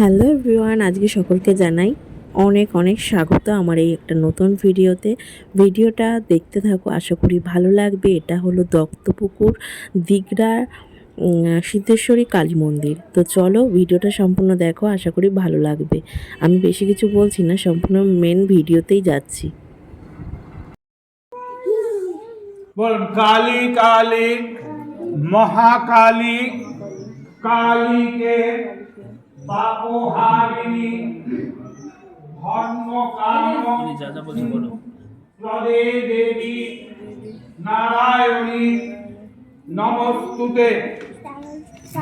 Hello everyone, আজকে সকলকে জানাই অনেক অনেক স্বাগত আমার এই একটা নতুন ভিডিওতে। ভিডিওটা দেখতে থাকো, আশা করি ভালো লাগবে। এটা হলো দত্তপুকুর, দিগড়া সিদ্ধেশ্বরী কালী মন্দির। তো চলো ভিডিওটা সম্পূর্ণ দেখো, আশা করি ভালো লাগবে। আমি বেশি কিছু বলছি না, সম্পূর্ণ মেন ভিডিওতেই যাচ্ছি। কালী কালী, মহাকালী, কালীকে পাপহারিণী ধর্ম কাম প্রদে দেবী নারায়ণী নমস্তুতে।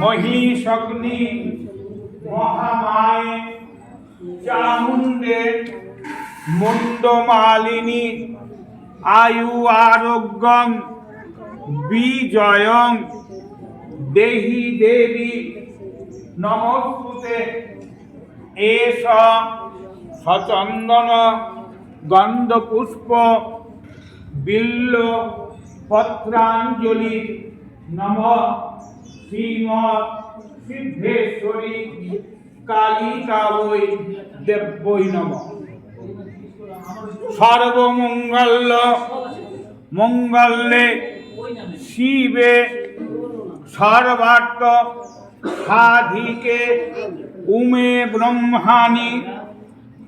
মহিষগ্নি মহামায়ে চামুণ্ডে মুন্ডমালিনী আয়ু আরোগ্যং বিজয়ং দেহি দেবী নমস্তুতে। এষ সচন্দন গন্ধপুষ্প বিল্ল পত্রাঞ্জলি নম শ্রীম সিদ্ধেশ্বরী কালিকাবৈ দেব্যৈ নমঃ। সর্বমঙ্গল মঙ্গলে শিবে সর্বার্থ সাধিকে উমে ব্রহ্মাণি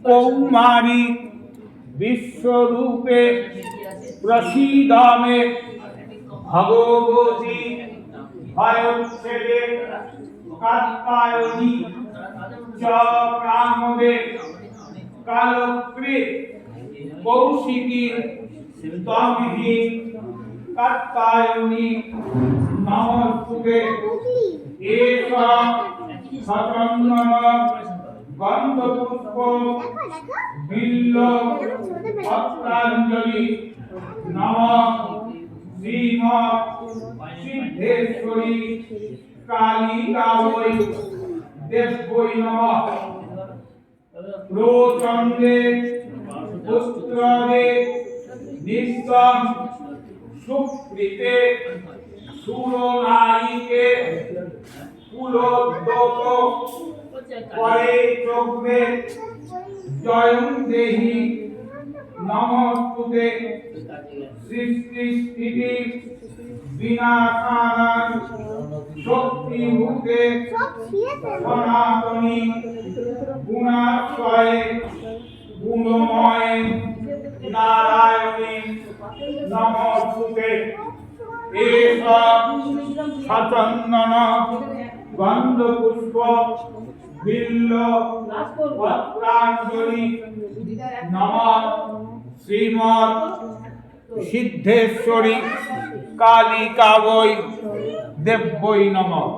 কৌমারী বিশ্বরূপে প্রসীদমে ভগবতী ভয়চ্ছেদে কাত্তায়নী চ কামদে কালকৃত কৌশিকী তমহি কাত্তায়নী নমস্তুতে সচন্দন গন্ধপুষ্প বিল্ল পত্রাঞ্জলি নম শ্রীমৎ সিদ্ধেশ্বরী কালিকাবৈ দেব্যৈ নমঃ প্রচণ্ডে পুত্রদে নিস্তম সুকৃতে সুরনায়িকে কুলোদ্যত পরে চক্রে জয়ং দেহি নমস্তুতে সৃষ্টি স্থিতি বিনাশানাং শক্তিভূতে। সনাতনী গুণাশ্রয়ে সচন্দন গন্ধপুষ্প বিল্ল পত্রাঞ্জলি নম। শ্রীমৎ সিদ্ধেশ্বরী কালিকাবৈ দেব্যৈ নমঃ।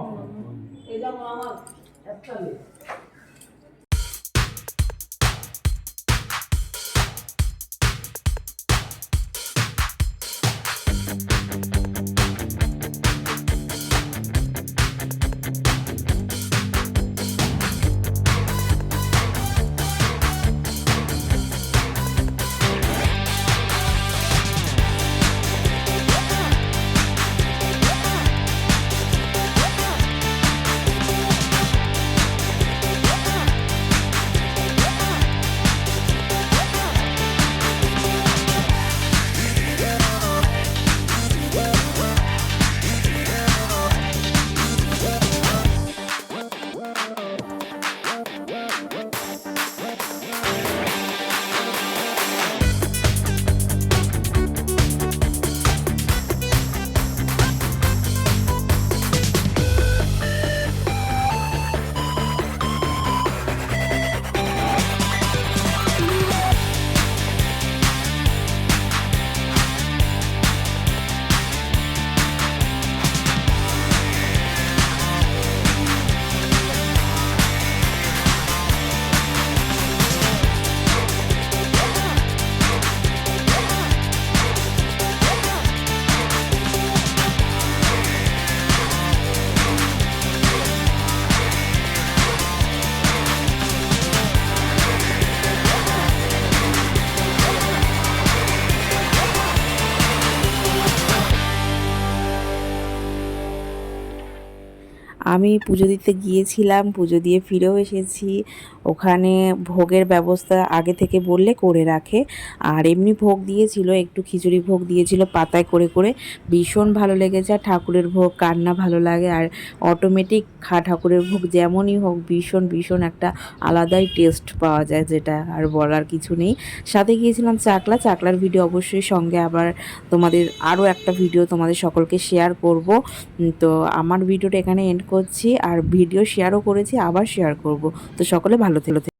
আমি পুজো দিতে গিয়েছিলাম, পুজো দিয়ে ফিরেও এসেছি। ওখানে ভোগের ব্যবস্থা আগে থেকে বললে করে রাখে। আর এমনি ভোগ দিয়েছিল, একটু খিচুড়ি ভোগ দিয়েছিল পাতায় করে করে। ভীষণ ভালো লেগেছে, আর ঠাকুরের ভোগ, কান্না ভালো লাগে। আর অটোমেটিক খা, ঠাকুরের ভোগ যেমনই হোক, ভীষণ ভীষণ একটা আলাদাই টেস্ট পাওয়া যায় যেটা আর বলার কিছু নেই। সাথে গিয়েছিলাম চাকলা, চাকলার ভিডিও অবশ্যই সঙ্গে আবার তোমাদের আরও একটা ভিডিও তোমাদের সকলকে শেয়ার করব। তো আমার ভিডিওটা এখানে এন্ড করছি আর ভিডিও শেয়ারও করেছি আবার শেয়ার করব। তো সকলে ভালো থেকো।